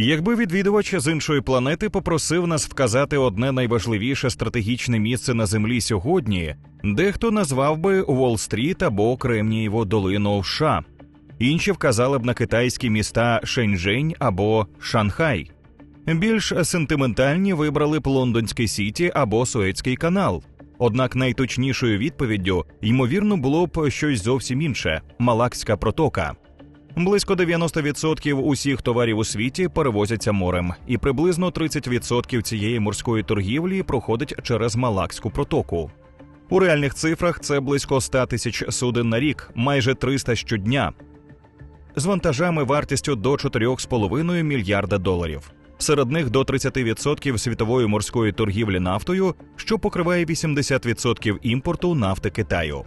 Якби відвідувач з іншої планети попросив нас вказати одне найважливіше стратегічне місце на землі сьогодні, дехто назвав би Уолл-стріт або Кремнієву долину в США. Інші вказали б на китайські міста Шеньчжень або Шанхай. Більш сентиментальні вибрали б Лондонський Сіті або Суецький канал. Однак найточнішою відповіддю, ймовірно, було б щось зовсім інше Малакська протока. Близько 90% усіх товарів у світі перевозяться морем, і приблизно 30% цієї морської торгівлі проходить через Малакську протоку. У реальних цифрах це близько 100 тисяч суден на рік, майже 300 щодня, з вантажами вартістю до 4,5 мільярда доларів. Серед них до 30% світової морської торгівлі нафтою, що покриває 80% імпорту нафти Китаю.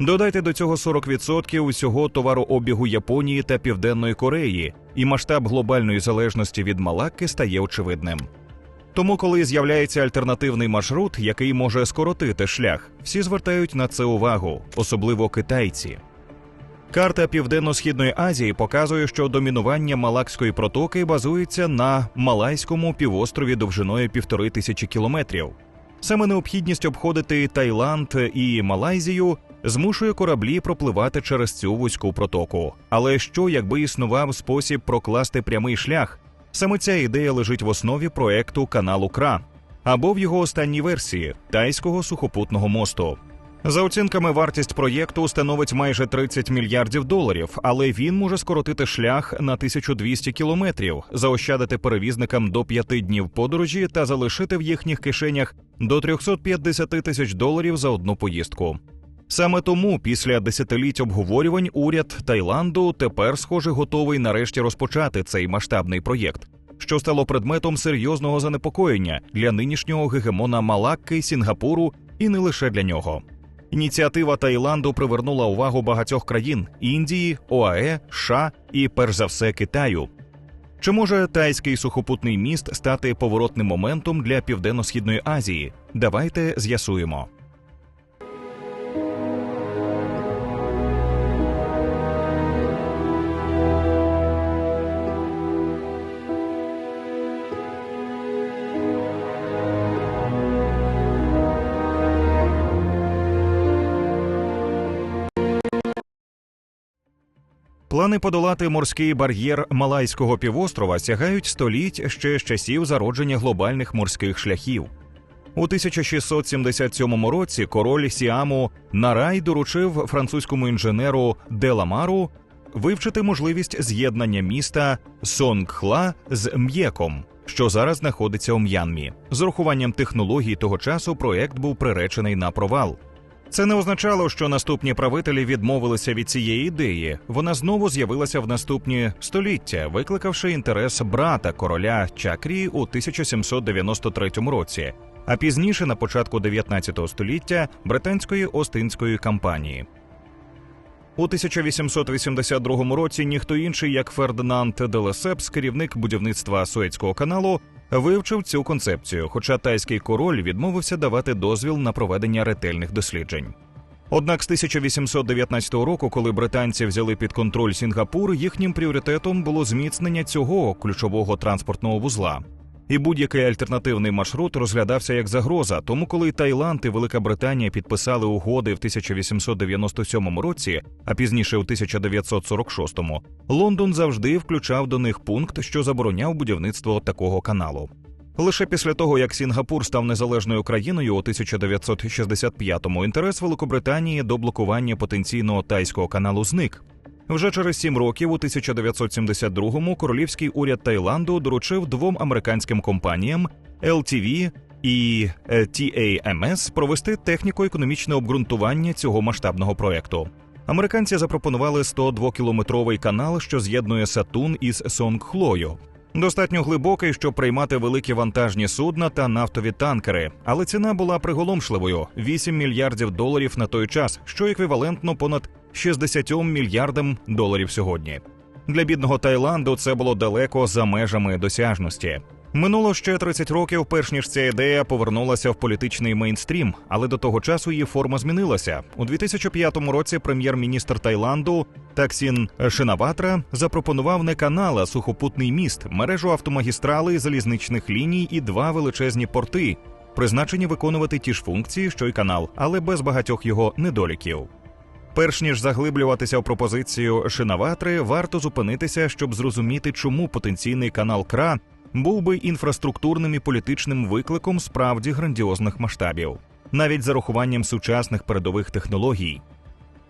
Додайте до цього 40% усього товарообігу Японії та Південної Кореї, і масштаб глобальної залежності від Малакки стає очевидним. Тому, коли з'являється альтернативний маршрут, який може скоротити шлях, всі звертають на це увагу, особливо китайці. Карта Південно-східної Азії показує, що домінування Малакської протоки базується на Малайському півострові довжиною півтори тисячі кілометрів. Саме необхідність обходити Таїланд і Малайзію змушує кораблі пропливати через цю вузьку протоку. Але що, якби існував спосіб прокласти прямий шлях? Саме ця ідея лежить в основі проекту каналу Кра або в його останній версії тайського сухопутного мосту. За оцінками, вартість проєкту становить майже 30 мільярдів доларів, але він може скоротити шлях на 1200 кілометрів, заощадити перевізникам до 5 днів подорожі та залишити в їхніх кишенях до 350 тисяч доларів за одну поїздку. Саме тому, після десятиліть обговорювань, уряд Таїланду тепер, схоже, готовий нарешті розпочати цей масштабний проєкт, що стало предметом серйозного занепокоєння для нинішнього гегемона Малакки, Сінгапуру і не лише для нього. Ініціатива Таїланду привернула увагу багатьох країн Індії, ОАЕ, США і, перш за все, Китаю. Чи може тайський сухопутний міст стати поворотним моментом для Південно-східної Азії? Давайте з'ясуємо. Плани подолати морський бар'єр Малайського півострова сягають століть ще з часів зародження глобальних морських шляхів. У 1677 році король Сіаму Нарай доручив французькому інженеру Деламару вивчити можливість з'єднання міста Сонгхла з М'єком, що зараз знаходиться у М'янмі. З урахуванням технологій того часу проект був приречений на провал. Це не означало, що наступні правителі відмовилися від цієї ідеї. Вона знову з'явилася в наступні століття, викликавши інтерес брата короля Чакрі у 1793 році, а пізніше, на початку 19 століття, британської Остинської кампанії. У 1882 році ніхто інший, як Фердинанд де Лесепс, керівник будівництва Суецького каналу, вивчив цю концепцію, хоча тайський король відмовився давати дозвіл на проведення ретельних досліджень. Однак з 1819 року, коли британці взяли під контроль Сінгапур, їхнім пріоритетом було зміцнення цього ключового транспортного вузла. І будь-який альтернативний маршрут розглядався як загроза. Тому, коли Таїланд і Велика Британія підписали угоди в 1897 році, а пізніше у 1946, Лондон завжди включав до них пункт, що забороняв будівництво такого каналу. Лише після того, як Сінгапур став незалежною країною у 1965-му, інтерес Великобританії до блокування потенційного тайського каналу зник. Вже через сім років, у 1972-му, королівський уряд Таїланду доручив двом американським компаніям LTV і е, TAMS провести техніко-економічне обґрунтування цього масштабного проекту. Американці запропонували 102-кілометровий канал, що з'єднує Сатун із Сонгхлою. Достатньо глибокий, щоб приймати великі вантажні судна та нафтові танкери, але ціна була приголомшливою: 8 мільярдів доларів на той час, що еквівалентно понад 60 мільярдам доларів сьогодні. Для бідного Таїланду це було далеко за межами досяжності. Минуло ще 30 років, перш ніж ця ідея повернулася в політичний мейнстрім, але до того часу її форма змінилася. У 2005 році прем'єр-міністр Таїланду Таксін Шинаватра запропонував не канал, а сухопутний міст, мережу автомагістрали, залізничних ліній і два величезні порти, призначені виконувати ті ж функції, що й канал, але без багатьох його недоліків. Перш ніж заглиблюватися в пропозицію Шинаватри, варто зупинитися, щоб зрозуміти, чому потенційний канал Кра був би інфраструктурним і політичним викликом справді грандіозних масштабів, навіть з урахуванням сучасних передових технологій.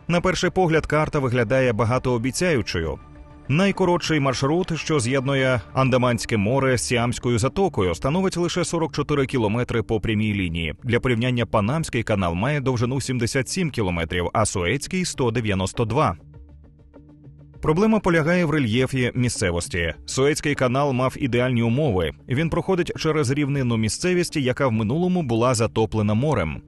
На перший погляд, карта виглядає багатообіцяючою. Найкоротший маршрут, що з'єднує Андаманське море з Сіамською затокою, становить лише 44 кілометри по прямій лінії. Для порівняння Панамський канал має довжину 77 кілометрів, а Суецький 192. Проблема полягає в рельєфі місцевості. Суецький канал мав ідеальні умови. Він проходить через рівнинну місцевість, яка в минулому була затоплена морем.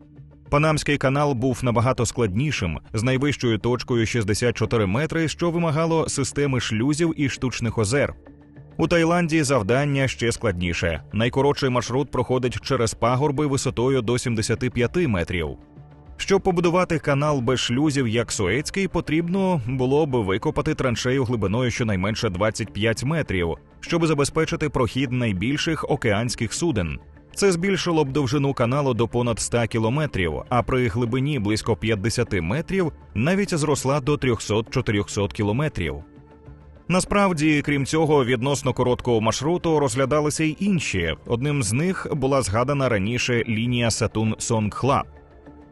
Панамський канал був набагато складнішим, з найвищою точкою 64 метри, що вимагало системи шлюзів і штучних озер. У Таїланді завдання ще складніше. Найкоротший маршрут проходить через пагорби висотою до 75 метрів. Щоб побудувати канал без шлюзів, як Суецький, потрібно було б викопати траншею глибиною щонайменше 25 метрів, щоб забезпечити прохід найбільших океанських суден. Це збільшило б довжину каналу до понад 100 кілометрів, а при глибині близько 50 метрів навіть зросла до 300-400 кілометрів. Насправді, крім цього, відносно короткого маршруту розглядалися й інші. Одним з них була згадана раніше лінія Сатун Сонгхла.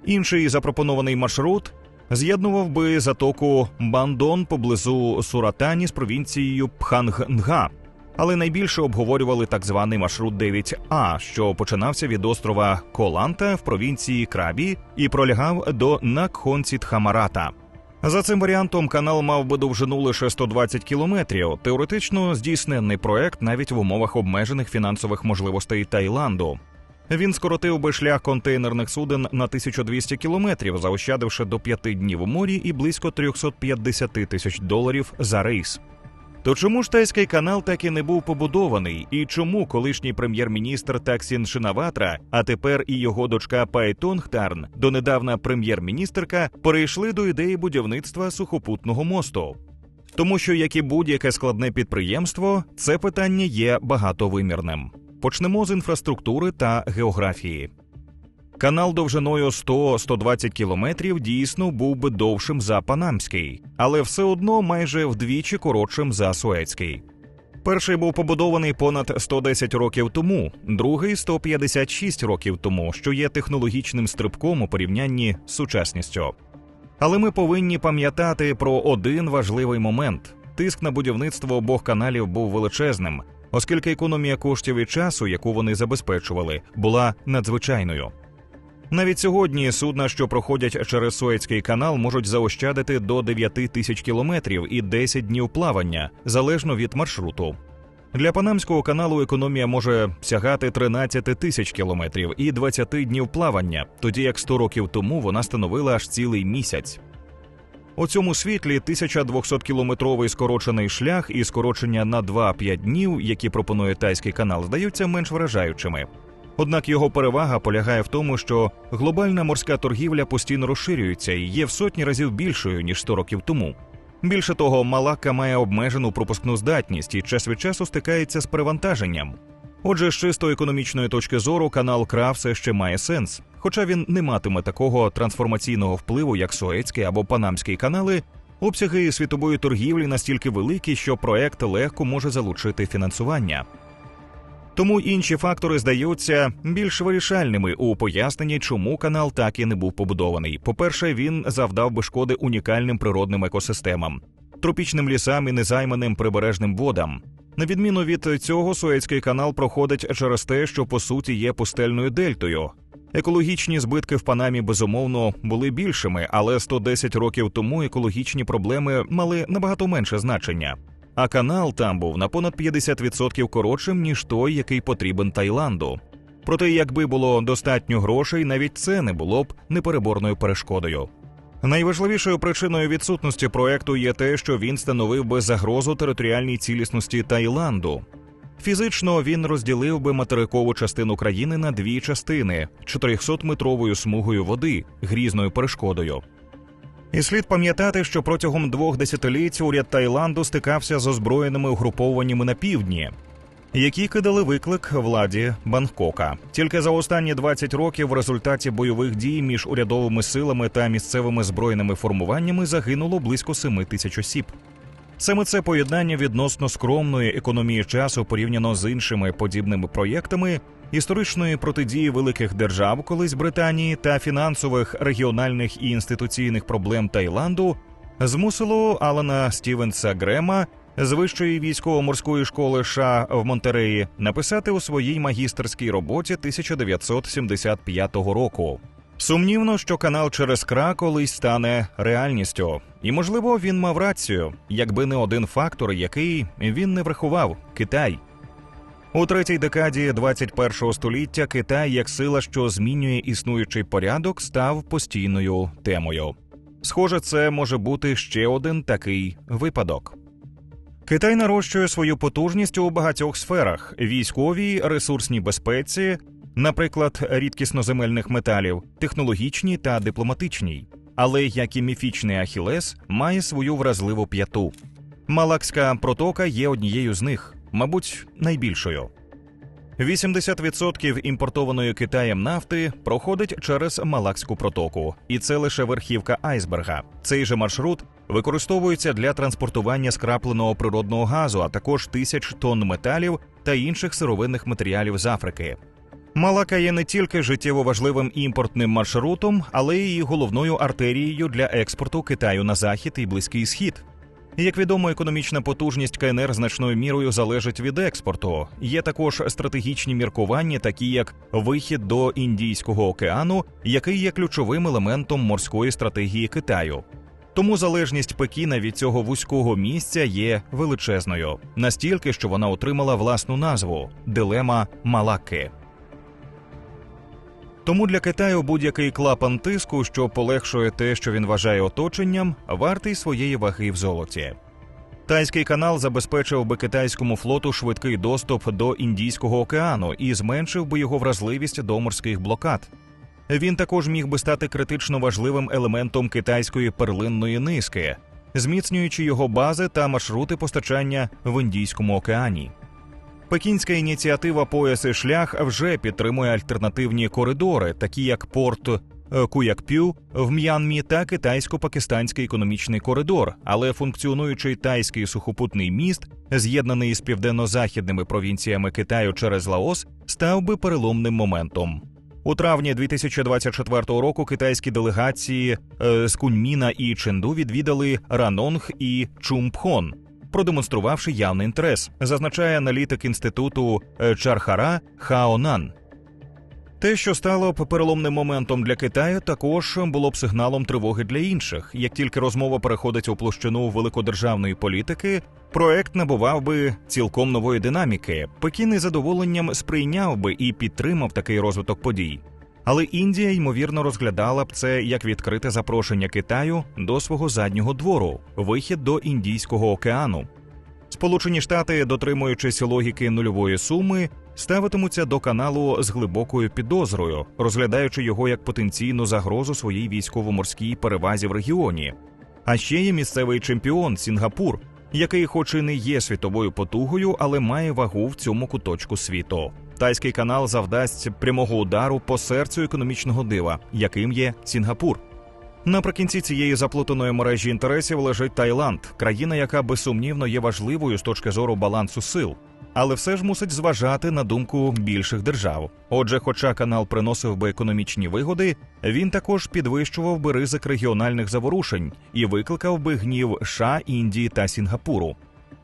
Інший запропонований маршрут з'єднував би затоку Бандон поблизу Суратані з провінцією Пхангнга. Але найбільше обговорювали так званий маршрут 9А, що починався від острова Коланта в провінції Крабі і пролягав до Накхонцітхамарата. За цим варіантом канал мав би довжину лише 120 кілометрів. Теоретично здійснений проект навіть в умовах обмежених фінансових можливостей Таїланду. Він скоротив би шлях контейнерних суден на 1200 кілометрів, заощадивши до п'яти днів у морі і близько 350 тисяч доларів за рейс. То чому ж тайський канал так і не був побудований? І чому колишній прем'єр-міністр Таксін Шинаватра, а тепер і його дочка Пай Тонгтарн, донедавна прем'єр-міністерка, перейшли до ідеї будівництва сухопутного мосту? Тому що, як і будь-яке складне підприємство, це питання є багатовимірним. Почнемо з інфраструктури та географії. Канал довжиною 100-120 кілометрів дійсно був би довшим за Панамський, але все одно майже вдвічі коротшим за Суецький. Перший був побудований понад 110 років тому, другий 156 років тому, що є технологічним стрибком у порівнянні з сучасністю. Але ми повинні пам'ятати про один важливий момент: тиск на будівництво обох каналів був величезним, оскільки економія коштів і часу, яку вони забезпечували, була надзвичайною. Навіть сьогодні судна, що проходять через Суецький канал, можуть заощадити до 9 тисяч кілометрів і 10 днів плавання залежно від маршруту. Для Панамського каналу економія може сягати 13 тисяч кілометрів і 20 днів плавання, тоді як 100 років тому вона становила аж цілий місяць. У цьому світлі 1200-кілометровий скорочений шлях і скорочення на 2-5 днів, які пропонує тайський канал, здаються менш вражаючими. Однак його перевага полягає в тому, що глобальна морська торгівля постійно розширюється і є в сотні разів більшою ніж 100 років тому. Більше того, Малакка має обмежену пропускну здатність і час від часу стикається з перевантаженням. Отже, з чисто економічної точки зору канал Кра все ще має сенс, хоча він не матиме такого трансформаційного впливу, як Суецький або Панамський канали. Обсяги світової торгівлі настільки великі, що проект легко може залучити фінансування. Тому інші фактори здаються більш вирішальними у поясненні, чому канал так і не був побудований. По-перше, він завдав би шкоди унікальним природним екосистемам, тропічним лісам і незайманим прибережним водам. На відміну від цього, Суецький канал проходить через те, що по суті є пустельною дельтою. Екологічні збитки в Панамі безумовно були більшими, але 110 років тому екологічні проблеми мали набагато менше значення. А канал там був на понад 50% коротшим ніж той, який потрібен Таїланду. Проте, якби було достатньо грошей, навіть це не було б непереборною перешкодою. Найважливішою причиною відсутності проекту є те, що він становив би загрозу територіальній цілісності Таїланду. Фізично він розділив би материкову частину країни на дві частини 400-метровою смугою води, грізною перешкодою. І слід пам'ятати, що протягом двох десятиліть уряд Таїланду стикався з озброєними угрупованнями на півдні, які кидали виклик владі Бангкока. Тільки за останні 20 років в результаті бойових дій між урядовими силами та місцевими збройними формуваннями загинуло близько 7 тисяч осіб. Саме це поєднання відносно скромної економії часу порівняно з іншими подібними проєктами історичної протидії великих держав, колись Британії, та фінансових регіональних і інституційних проблем Таїланду змусило Алана Стівенса Грема з вищої військово-морської школи США в Монтереї написати у своїй магістерській роботі 1975 року. Сумнівно, що канал через Кра колись стане реальністю, і можливо він мав рацію, якби не один фактор, який він не врахував Китай. У третій декаді 21-го століття Китай як сила, що змінює існуючий порядок, став постійною темою. Схоже, це може бути ще один такий випадок. Китай нарощує свою потужність у багатьох сферах: військовій, ресурсній безпеці, наприклад, рідкісноземельних металів, технологічній та дипломатичній. Але як і міфічний Ахілес має свою вразливу п'яту. Малакська протока є однією з них, мабуть, найбільшою. 80% імпортованої Китаєм нафти проходить через Малакську протоку, і це лише верхівка айсберга. Цей же маршрут використовується для транспортування скрапленого природного газу, а також тисяч тонн металів та інших сировинних матеріалів з Африки. Малака є не тільки життєво важливим імпортним маршрутом, але й головною артерією для експорту Китаю на захід і близький схід. Як відомо, економічна потужність КНР значною мірою залежить від експорту. Є також стратегічні міркування, такі як вихід до Індійського океану, який є ключовим елементом морської стратегії Китаю. Тому залежність Пекіна від цього вузького місця є величезною, настільки, що вона отримала власну назву дилема Малакки. Тому для Китаю будь-який клапан тиску, що полегшує те, що він вважає оточенням, вартий своєї ваги в золоті. Тайський канал забезпечив би китайському флоту швидкий доступ до Індійського океану і зменшив би його вразливість до морських блокад. Він також міг би стати критично важливим елементом китайської перлинної низки, зміцнюючи його бази та маршрути постачання в Індійському океані. Пекінська ініціатива «Пояс і шлях вже підтримує альтернативні коридори, такі як порт е, Куякпю в М'янмі та китайсько-пакистанський економічний коридор, але функціонуючий тайський сухопутний міст, з'єднаний з південно-західними провінціями Китаю через Лаос, став би переломним моментом. У травні 2024 року китайські делегації е, з Куньміна і Ченду відвідали Ранонг і Чумпхон, продемонструвавши явний інтерес, зазначає аналітик інституту е, Чархара Хаонан. Те, що стало б переломним моментом для Китаю, також було б сигналом тривоги для інших. Як тільки розмова переходить у площину великодержавної політики, проект набував би цілком нової динаміки. Пекін із задоволенням сприйняв би і підтримав такий розвиток подій. Але Індія ймовірно розглядала б це як відкрите запрошення Китаю до свого заднього двору, вихід до Індійського океану. Сполучені Штати, дотримуючись логіки нульової суми, ставитимуться до каналу з глибокою підозрою, розглядаючи його як потенційну загрозу своїй військово-морській перевазі в регіоні. А ще є місцевий чемпіон Сінгапур, який, хоч і не є світовою потугою, але має вагу в цьому куточку світу. Тайський канал завдасть прямого удару по серцю економічного дива, яким є Сінгапур. Наприкінці цієї заплутаної мережі інтересів лежить Таїланд, країна, яка безсумнівно є важливою з точки зору балансу сил, але все ж мусить зважати на думку більших держав. Отже, хоча канал приносив би економічні вигоди, він також підвищував би ризик регіональних заворушень і викликав би гнів США, Індії та Сінгапуру.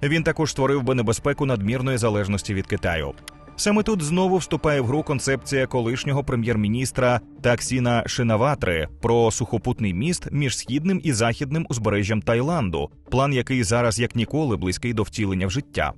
Він також створив би небезпеку надмірної залежності від Китаю. Саме тут знову вступає в гру концепція колишнього прем'єр-міністра Таксіна Шинаватри про сухопутний міст між східним і західним узбережжям Таїланду, план, який зараз як ніколи близький до втілення в життя.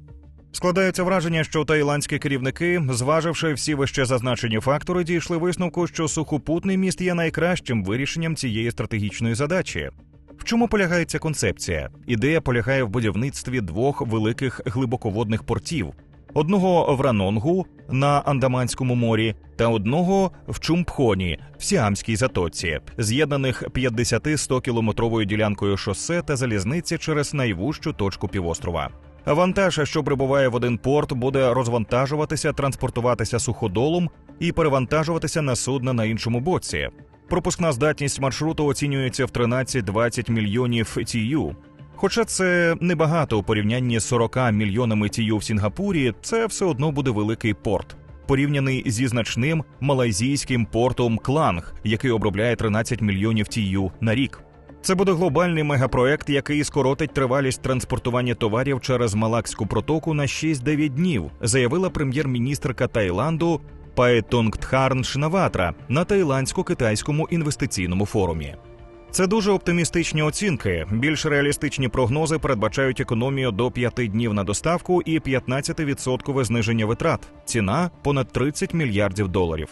Складається враження, що таїландські керівники, зваживши всі вище зазначені фактори, дійшли висновку, що сухопутний міст є найкращим вирішенням цієї стратегічної задачі. В чому полягає ця концепція? Ідея полягає в будівництві двох великих глибоководних портів одного в Ранонгу на Андаманському морі та одного в Чумпхоні в Сіамській затоці, з'єднаних 50-100 кілометровою ділянкою шосе та залізниці через найвужчу точку півострова. Вантаж, що прибуває в один порт, буде розвантажуватися, транспортуватися суходолом і перевантажуватися на судна на іншому боці. Пропускна здатність маршруту оцінюється в 13-20 мільйонів тію. Хоча це небагато у порівнянні з 40 мільйонами тію в Сінгапурі, це все одно буде великий порт, порівняний зі значним малайзійським портом Кланг, який обробляє 13 мільйонів тію на рік. Це буде глобальний мегапроект, який скоротить тривалість транспортування товарів через Малакську протоку на 6-9 днів, заявила прем'єр-міністрка Таїланду Паетонгтхарн Шнаватра на таїландсько-китайському інвестиційному форумі. Це дуже оптимістичні оцінки. Більш реалістичні прогнози передбачають економію до 5 днів на доставку і 15% зниження витрат. Ціна понад 30 мільярдів доларів.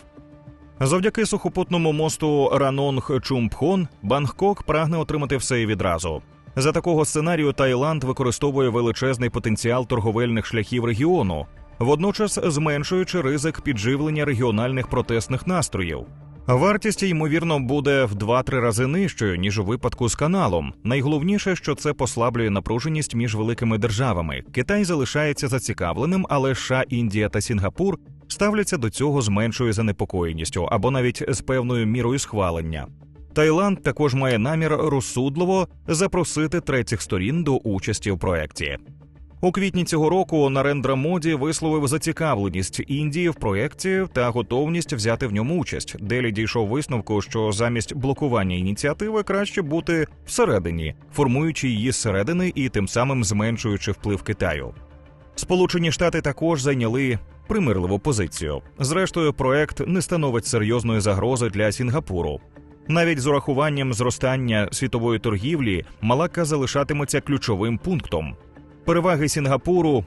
Завдяки сухопутному мосту Ранонг Чумпхон Бангкок прагне отримати все і відразу. За такого сценарію Таїланд використовує величезний потенціал торговельних шляхів регіону, водночас зменшуючи ризик підживлення регіональних протестних настроїв. Вартість ймовірно буде в 2-3 рази нижчою ніж у випадку з каналом. Найголовніше, що це послаблює напруженість між великими державами. Китай залишається зацікавленим, але США, Індія та Сінгапур ставляться до цього з меншою занепокоєністю або навіть з певною мірою схвалення. Таїланд також має намір розсудливо запросити третіх сторін до участі в проєкті. У квітні цього року Нарендра Моді висловив зацікавленість Індії в проєкті та готовність взяти в ньому участь. Делі дійшов висновку, що замість блокування ініціативи краще бути всередині, формуючи її зсередини і тим самим зменшуючи вплив Китаю. Сполучені Штати також зайняли примирливу позицію. Зрештою, проект не становить серйозної загрози для Сінгапуру. Навіть з урахуванням зростання світової торгівлі Малакка залишатиметься ключовим пунктом. Переваги Сінгапуру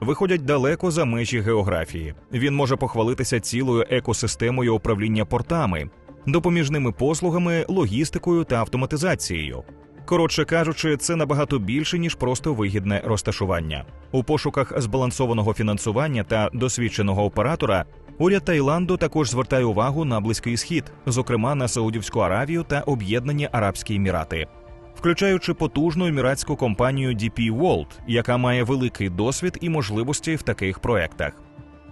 виходять далеко за межі географії. Він може похвалитися цілою екосистемою управління портами, допоміжними послугами, логістикою та автоматизацією. Коротше кажучи, це набагато більше ніж просто вигідне розташування. У пошуках збалансованого фінансування та досвідченого оператора уряд Таїланду також звертає увагу на близький схід, зокрема на Саудівську Аравію та Об'єднані Арабські Емірати включаючи потужну еміратську компанію DP World, яка має великий досвід і можливості в таких проектах.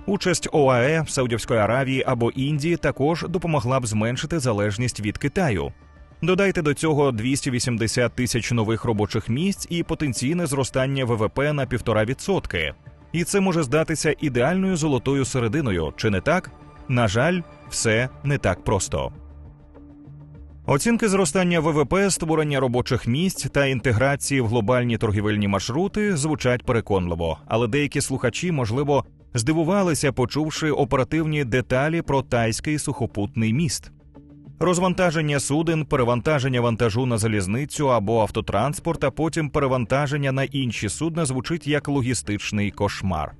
Участь ОАЕ Саудівської Аравії або Індії також допомогла б зменшити залежність від Китаю. Додайте до цього 280 тисяч нових робочих місць і потенційне зростання ВВП на 1,5%. І це може здатися ідеальною золотою серединою, чи не так? На жаль, все не так просто. Оцінки зростання ВВП, створення робочих місць та інтеграції в глобальні торгівельні маршрути звучать переконливо, але деякі слухачі, можливо, здивувалися, почувши оперативні деталі про тайський сухопутний міст. Розвантаження суден, перевантаження вантажу на залізницю або автотранспорт, а потім перевантаження на інші судна звучить як логістичний кошмар.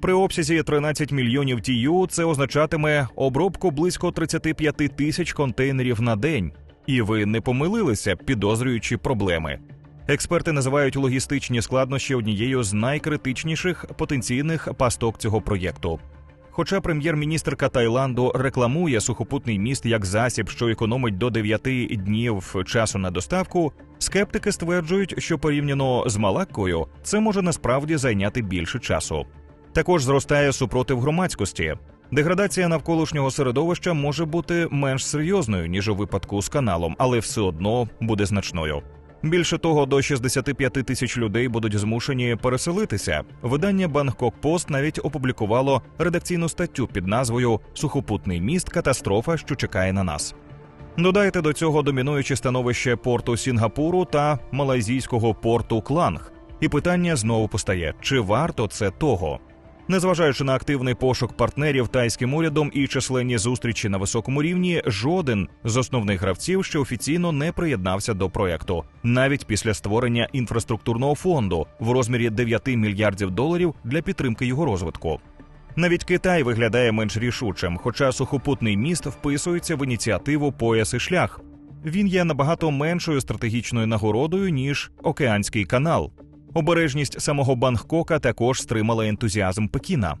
При обсязі 13 мільйонів тію це означатиме обробку близько 35 тисяч контейнерів на день, і ви не помилилися, підозрюючи проблеми. Експерти називають логістичні складнощі однією з найкритичніших потенційних пасток цього проєкту. Хоча прем'єр-міністрка Таїланду рекламує сухопутний міст як засіб, що економить до 9 днів часу на доставку, скептики стверджують, що порівняно з Малаккою це може насправді зайняти більше часу. Також зростає супротив громадськості. Деградація навколишнього середовища може бути менш серйозною ніж у випадку з каналом, але все одно буде значною. Більше того, до 65 тисяч людей будуть змушені переселитися. Видання Бангкок Пост навіть опублікувало редакційну статтю під назвою Сухопутний міст катастрофа, що чекає на нас. Додайте до цього домінуюче становище порту Сінгапуру та малайзійського порту Кланг. І питання знову постає: чи варто це того? Незважаючи на активний пошук партнерів тайським урядом і численні зустрічі на високому рівні, жоден з основних гравців ще офіційно не приєднався до проекту, навіть після створення інфраструктурного фонду в розмірі 9 мільярдів доларів для підтримки його розвитку. Навіть Китай виглядає менш рішучим, хоча сухопутний міст вписується в ініціативу Пояс і шлях. Він є набагато меншою стратегічною нагородою ніж океанський канал. Обережність самого Бангкока також стримала ентузіазм Пекіна.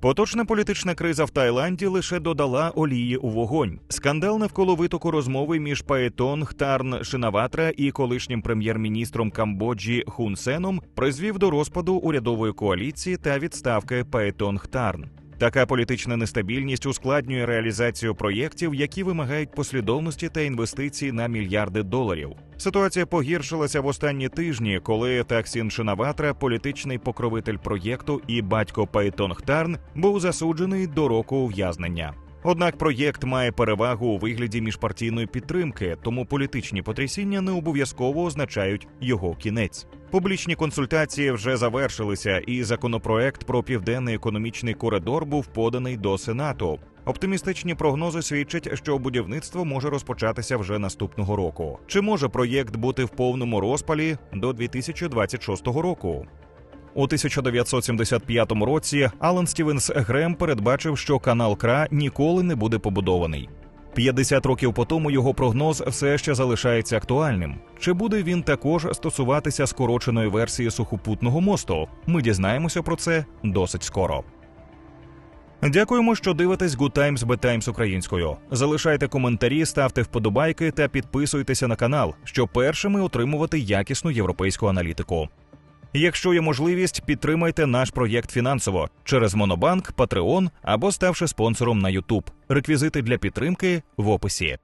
Поточна політична криза в Таїланді лише додала олії у вогонь. Скандал навколо витоку розмови між Паетонг Тарн Шинаватра і колишнім прем'єр-міністром Камбоджі Хун Сеном призвів до розпаду урядової коаліції та відставки Паетонг Тарн. Така політична нестабільність ускладнює реалізацію проєктів, які вимагають послідовності та інвестицій на мільярди доларів. Ситуація погіршилася в останні тижні, коли Таксін Шинаватра, політичний покровитель проєкту і батько Пейтонг Тарн, був засуджений до року ув'язнення. Однак проєкт має перевагу у вигляді міжпартійної підтримки, тому політичні потрясіння не обов'язково означають його кінець. Публічні консультації вже завершилися, і законопроект про південний економічний коридор був поданий до Сенату. Оптимістичні прогнози свідчать, що будівництво може розпочатися вже наступного року. Чи може проєкт бути в повному розпалі до 2026 року? У 1975 році Алан Стівенс Грем передбачив, що канал Кра ніколи не буде побудований. 50 років по тому його прогноз все ще залишається актуальним. Чи буде він також стосуватися скороченої версії сухопутного мосту? Ми дізнаємося про це досить скоро. Дякуємо, що дивитесь Good Times Bad Times українською. Залишайте коментарі, ставте вподобайки та підписуйтеся на канал, щоб першими отримувати якісну європейську аналітику. Якщо є можливість, підтримайте наш проєкт фінансово через Монобанк, Patreon або ставши спонсором на YouTube. Реквізити для підтримки в описі.